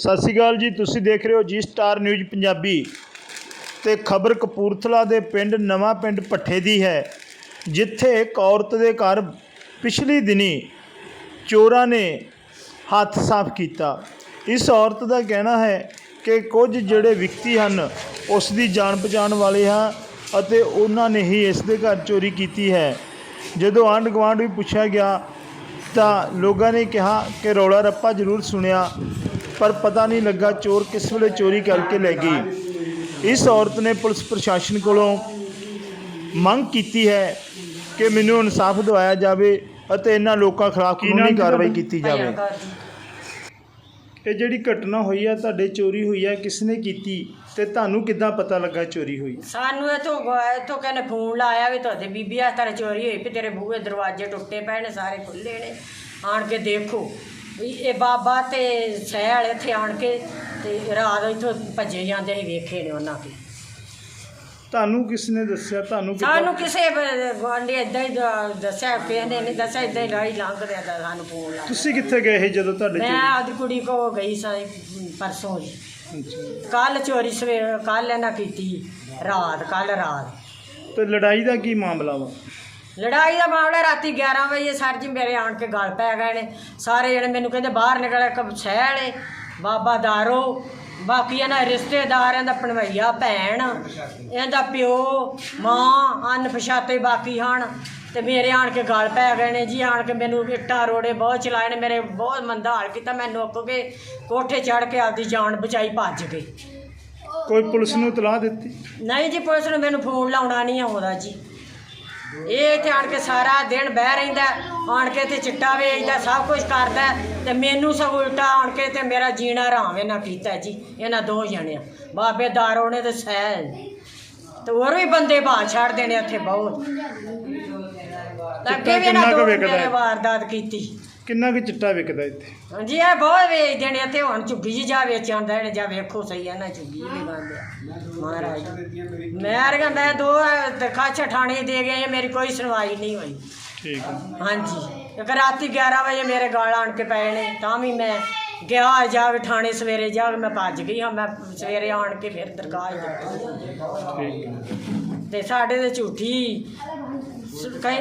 ਸਤਿ ਸ਼੍ਰੀ ਅਕਾਲ ਜੀ, ਤੁਸੀਂ ਦੇਖ ਰਹੇ ਹੋ ਜੀ ਸਟਾਰ ਨਿਊਜ਼ ਪੰਜਾਬੀ ਤੇ ਖਬਰ ਕਪੂਰਥਲਾ ਦੇ ਪਿੰਡ, ਨਵਾਂ ਪਿੰਡ ਭੱਠੇ ਦੀ ਹੈ, ਜਿੱਥੇ ਇੱਕ ਔਰਤ ਦੇ ਘਰ ਪਿਛਲੀ ਦਿਨੀ ਚੋਰਾਂ ਨੇ ਹੱਥ ਸਾਫ਼ ਕੀਤਾ। ਇਸ ਔਰਤ ਦਾ ਕਹਿਣਾ ਹੈ ਕਿ ਕੁਝ ਜਿਹੜੇ ਵਿਅਕਤੀ ਹਨ, ਉਸ ਦੀ ਜਾਣ ਪਛਾਣ ਵਾਲੇ ਹਾਂ ਅਤੇ ਉਹਨਾਂ ਨੇ ਹੀ ਇਸ ਦੇ ਘਰ ਚੋਰੀ ਕੀਤੀ ਹੈ। ਜਦੋਂ ਆਂਢ ਗੁਆਂਢ ਵੀ ਪੁੱਛਿਆ ਗਿਆ ਤਾਂ ਲੋਕਾਂ ਨੇ ਕਿਹਾ ਕਿ ਰੌਲਾ ਰੱਪਾ ਜ਼ਰੂਰ ਸੁਣਿਆ। ਪਰ ਪਤਾ ਨਹੀਂ ਲੱਗਾ ਚੋਰ ਕਿਸ ਵੇਲੇ ਚੋਰੀ ਕਰਕੇ ਲੈ ਗਈ। ਇਸ ਔਰਤ ਨੇ ਪੁਲਿਸ ਪ੍ਰਸ਼ਾਸਨ ਕੋਲੋਂ ਮੰਗ ਕੀਤੀ ਹੈ ਕਿ ਮੈਨੂੰ ਇਨਸਾਫ ਦਿਵਾਇਆ ਜਾਵੇ ਅਤੇ ਇਹਨਾਂ ਲੋਕਾਂ ਖਿਲਾਫ ਕਾਨੂੰਨੀ ਕਾਰਵਾਈ ਕੀਤੀ ਜਾਵੇ। ਇਹ ਜਿਹੜੀ ਘਟਨਾ ਹੋਈ ਆ ਤੁਹਾਡੇ ਚੋਰੀ ਹੋਈ ਆ ਕਿਸ ਨੇ ਕੀਤੀ ਤੇ ਤੁਹਾਨੂੰ ਕਿੱਦਾਂ ਪਤਾ ਲੱਗਾ ਚੋਰੀ ਹੋਈ? ਸਾਨੂੰ ਇਥੋਂ ਇਥੋਂ ਕਹਿੰਦੇ ਫੋਨ ਲਾਇਆ ਵੀ ਤੁਹਾਡੇ ਬੀਬੀ ਆ ਤੇਰੇ ਚੋਰੀ ਹੋਈ ਵੀ ਤੇਰੇ ਬੂਹੇ ਦਰਵਾਜ਼ੇ ਟੁੱਟੇ ਪਏ ਨੇ ਸਾਰੇ ਖੁੱਲੇ ਨੇ। ਆਣ ਕੇ ਦੇਖੋ। ਵੀ ਇਹ ਬਾਬਾ ਤੇ ਸਹਿਲ ਇੱਥੇ ਆਣ ਕੇ ਤੇ ਰਾਤ ਇੱਥੋਂ ਭੱਜੇ ਜਾਂਦੇ ਸੀ ਵੇਖੇ ਨੇ ਉਹਨਾਂ ਕੀ। ਤੁਹਾਨੂੰ ਕਿਸ ਨੇ ਦੱਸਿਆ? ਤੁਹਾਨੂੰ ਕਿੱਦਾਂ- ਸਾਨੂੰ ਕਿਸੇ ਗਵਾਂਢੀ ਇਦਾਂ ਹੀ ਦ- ਦੱਸਿਆ ਕਿਸੇ ਨੇ ਨਹੀਂ ਦੱਸਿਆ ਇਦਾਂ ਹੀ ਰਾਹੀ ਲੰਘਦੇ ਆ ਤਾਂ ਸਾਨੂੰ ਫੋਨ ਲਾਇਆ ਤੁਸੀਂ ਕਿੱਥੇ ਗਏ ਸੀ ਜਦੋਂ ਤੁਹਾਡੇ ਮੈਂ ਚੋਰੀ ਆਪਦੀ ਕੁੜੀ ਕੋ ਗਈ ਸਾਂ ਪਰਸੋਂ ਜੀ। ਅੱਛਾ। ਕੱਲ ਚੋਰੀ ਸਵੇਰ ਕੱਲ ਇਹਨਾਂ ਕੀਤੀ ਰਾਤ ਕੱਲ ਰਾਤ। ਤੇ ਲੜਾਈ ਦਾ ਕੀ ਮਾਮਲਾ ਵਾ? ਲੜਾਈ ਦਾ ਮਾਮਲਾ ਰਾਤੀ 11 ਵਜੇ ਸਰ ਜੀ ਮੇਰੇ ਆਣ ਕੇ ਗਲ ਪੈ ਗਏ ਨੇ। ਸਾਰੇ ਜਣੇ ਮੈਨੂੰ ਕਹਿੰਦੇ ਬਾਹਰ ਨਿਕਲ ਇੱਕ ਸਹਿਲ ਬਾਬਾ ਦਾਰੋ ਬਾਕੀ ਇਹਨਾਂ ਰਿਸ਼ਤੇਦਾਰਾਂ ਦਾ ਪਣਵਈਆ ਭੈਣ ਇਹਦਾ ਪਿਓ ਮਾਂ ਅਨਪਛਾਤੇ ਬਾਕੀ ਹਨ। ਤੇ ਮੇਰੇ ਆਣ ਕੇ ਗਲ ਪੈ ਗਏ ਨੇ ਜੀ ਆਣ ਕੇ ਮੈਨੂੰ ਇੱਟਾਂ ਰੋੜੇ ਬਹੁਤ ਚਲਾਏ ਨੇ ਮੇਰੇ ਬਹੁਤ ਮੰਦਾ ਹਾਲ ਕੀਤਾ ਮੈਂ ਨੁੱਕ ਕੇ ਕੋਠੇ ਚੜ ਕੇ ਆਪਦੀ ਜਾਨ ਬਚਾਈ ਭੱਜ ਗਈ ਕੋਈ ਪੁਲਿਸ ਨੂੰ ਇਤਲਾਹ ਦਿੱਤੀ? ਨਹੀਂ ਜੀ ਪੁਲਿਸ ਨੂੰ ਮੈਨੂੰ ਫੋਨ ਲਾਉਣਾ ਨਹੀਂ ਆਉਂਦਾ ਜੀ। ਇਹ ਇੱਥੇ ਆਣ ਕੇ ਸਾਰਾ ਦਿਨ ਬਹਿ ਰਹਿੰਦਾ ਆਣ ਕੇ ਤੇ ਚਿੱਟਾ ਵੇਚਦਾ ਸਭ ਕੁਝ ਕਰਦਾ ਤੇ ਮੈਨੂੰ ਸਭ ਉਲਟਾ ਆਣ ਕੇ ਤੇ ਮੇਰਾ ਜੀਣਾ ਹਰਾਮ ਇਹਨਾਂ ਕੀਤਾ ਜੀ ਇਹਨਾਂ ਦੋ ਜਣਿਆਂ। ਬਾਬੇ ਦਾਰੋ ਨੇ ਤੇ ਸਹਿਲ। ਤੇ ਹੋਰ ਵੀ ਬੰਦੇ ਬਾਹਰ ਛੱਡਦੇ ਨੇ ਇੱਥੇ ਬਹੁਤ। ਅੱਗੇ ਵੀ ਇਹਨਾਂ ਦੋ? ਵਾਰਦਾਤ ਕੀਤੀ। ਕਿੰਨਾ ਕੁ ਚਿੱਟਾ ਵਿਕਦਾ ਇੱਥੇ? ਹਾਂਜੀ ਇਹ ਬਹੁਤ ਵੇਚਦੇ ਨੇ ਇੱਥੇ ਹੁਣ ਝੁੱਗੀ ਜੀ ਜਾ ਵੇਚਣ ਦਾ ਨੇ ਜਾ ਵੇਖੋ ਸਹੀ ਹੈ ਨਾ ਝੁੱਗੀ ਜੀ ਵੀ ਬੰਦ ਆ। ਮਹਾਰਾਜ। ਮੈਂ ਕਹਿੰਦਾ ਦੋ ਦਰਖਾਸਤ ਠਾਣੇ ਦੇ ਗਏ ਮੇਰੀ ਕੋਈ ਸੁਣਵਾਈ ਨਹੀਂ ਹੋਈ। ਠੀਕ ਹੈ ਹਾਂਜੀ। ਇੱਕ ਰਾਤੀ 11 ਵਜੇ ਮੇਰੇ ਗਾਲ ਆਣ ਕੇ ਪਏ ਨੇ ਤਾਂ ਵੀ ਮੈਂ ਗਿਆ ਜਾ ਠਾਣੇ ਸਵੇਰੇ ਜਾ ਮੈਂ ਭੱਜ ਗਈ ਹਾਂ ਮੈਂ ਸਵੇਰੇ ਆਣ ਕੇ ਫਿਰ ਦਰਖਾਸਤ ਦਿੱਤੀ ਠੀਕ ਹੈ ਤੇ ਸਾਡੇ ਤੇ ਝੂਠੀ ਕਈ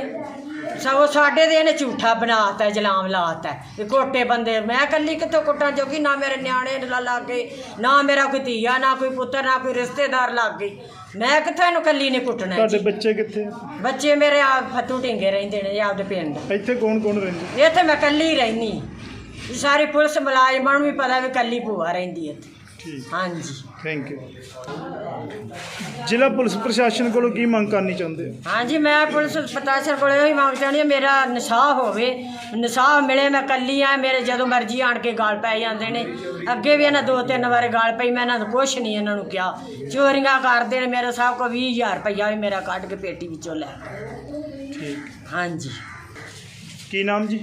ਸਗੋਂ ਸਾਡੇ ਦੇ ਇਹਨੇ ਝੂਠਾ ਬਣਾਤਾ ਜਲਾਮ ਲਾਤਾ ਵੀ ਕੋਟੇ ਬੰਦੇ ਮੈਂ ਕੱਲੀ ਕਿੱਥੋਂ ਕੁੱਟਾਂ ਜੋਗੀ? ਨਾ ਮੇਰੇ ਨਿਆਣੇ ਲ- ਲੱਗ ਗਏ ਨਾ ਮੇਰਾ ਕੋਈ ਧੀਆ ਨਾ ਕੋਈ ਪੁੱਤਰ ਨਾ ਕੋਈ ਰਿਸ਼ਤੇਦਾਰ ਲੱਗ ਗਈ ਮੈਂ ਕਿੱਥੋਂ ਇਹਨੂੰ ਕੱਲੀ ਨੇ ਕੁੱਟਣਾ ਤੁਹਾਡੇ ਜੀ? ਬੱਚੇ ਕਿੱਥੇ? ਬੱਚੇ ਮੇਰੇ ਆ ਫੱਤੂ ਢਿੰਗੇ ਰਹਿੰਦੇ ਨੇ ਜੀ ਆਪਦੇ ਪਿੰਡ। ਇੱਥੇ ਕੌਣ ਕੌਣ ਰਹਿੰਦੇ? ਇੱਥੇ ਮੈਂ ਕੱਲੀ ਰਹਿਨੀ ਸਾਰੀ ਪੁਲਿਸ ਮੁਲਾਜ਼ਮਾਂ ਨੂੰ ਵੀ ਪਤਾ ਵੀ ਕੱਲੀ ਭੂਆ ਰਹਿੰਦੀ ਇੱਥੇ। ਠੀਕ। ਹਾਂਜੀ। ਥੈਂਕ ਯੂ ਜ਼ਿਲ੍ਹਾ ਪੁਲਿਸ ਪ੍ਰਸ਼ਾਸਨ ਕੋਲੋਂ ਕੀ ਮੰਗ ਕਰਨੀ ਚਾਹੁੰਦੇ ਹੋ? ਹਾਂਜੀ ਮੈਂ ਪੁਲਿਸ ਪ੍ਰਸ਼ਾਸਨ ਕੋਲ ਇਹੋ ਹੀ ਮੰਗ ਚਾਹੁੰਦੀ ਹਾਂ ਮੇਰਾ ਨਿਸਾਹ ਹੋਵੇ ਨਿਸਾਹ ਮਿਲੇ ਮੈਂ ਕੱਲੀ ਆ ਮੇਰੇ ਜਦੋਂ ਮਰਜ਼ੀ ਆਣ ਕੇ ਗਾਲ ਪੈ ਜਾਂਦੇ ਨੇ। ਅੱਗੇ ਵੀ ਇਹਨਾਂ ਦੋ ਤਿੰਨ ਵਾਰ ਗਾਲ ਪਈ ਮੈਂ ਇਹਨਾਂ ਨੂੰ ਕੁਛ ਨਹੀਂ ਇਹਨਾਂ ਨੂੰ ਕਿਹਾ। ਚੋਰੀਆਂ ਕਰਦੇ ਨੇ ਮੇਰੇ ਸਾਹਿਬ ਕੋ 20000 ਰੁਪਈਆ ਵੀ ਮੇਰਾ ਕੱਢ ਕੇ ਪੇਟੀ ਵਿੱਚੋਂ ਲੈ ਗਏ। ਠੀਕ। ਹਾਂਜੀ। ਕੀ ਨਾਮ ਜੀ?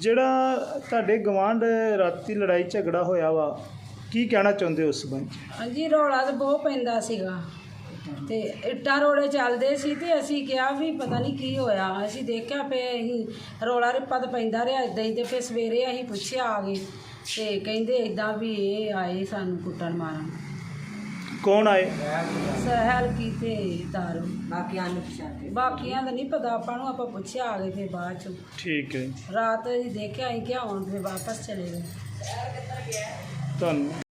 ਜਿਹੜਾ ਤੁਹਾਡੇ ਗਵਾਂਢ ਰਾਤੀ ਲੜਾਈ ਝਗੜਾ ਹੋਇਆ ਵਾ, ਕੀ ਕਹਿਣਾ ਚਾਹੁੰਦੇ ਹੋ ਉਸ ਸੰਬੰਧ 'ਚ? ਹਾਂਜੀ, ਰੌਲਾ ਤਾਂ ਬਹੁਤ ਪੈਂਦਾ ਸੀਗਾ। ਤੇ ਇੱਟਾਂ ਰੋੜੇ ਚੱਲਦੇ ਸੀ ਤੇ ਅਸੀਂ ਕਿਹਾ ਵੀ ਪਤਾ ਨਹੀਂ ਕੀ ਹੋਇਆ। ਅਸੀਂ ਦੇਖਿਆ ਫੇ ਅਸੀਂ ਰੌਲਾ ਰਿੱਪਾ ਤਾਂ ਪੈਂਦਾ ਰਿਹਾ ਇਦਾਂ ਹੀ ਤੇ ਫੇ ਸਵੇਰੇ ਅਸੀਂ ਪੁੱਛਿਆ ਆ ਗਏ। ਤੇ ਕਹਿੰਦੇ ਇਦਾਂ ਵੀ ਇਹ ਆਏ ਸਾਨੂੰ ਕੁੱਟਣ ਮਾਰਨ। ਕੌਣ ਆਏ? ਸਹਿਲ ਕੀ ਤੇ ਦਾਰੂ ਬਾਕੀਆਂ ਨੂੰ ਪਛਾਣ ਬਾਕੀਆਂ ਦਾ ਨਹੀਂ ਪਤਾ ਆਪਾਂ ਨੂੰ ਆਪਾਂ ਪੁੱਛਿਆ ਆ ਗਏ ਫੇ ਬਾਅਦ ਚ। ਠੀਕ ਹੈ ਰਾਤ ਅਸੀਂ ਦੇਖਿਆ ਅਸੀਂ ਕਿਹਾ ਹੁਣ ਫੇ ਵਾਪਸ ਚਲੇ ਗਏ। ਤੁਹਾਨੂੰ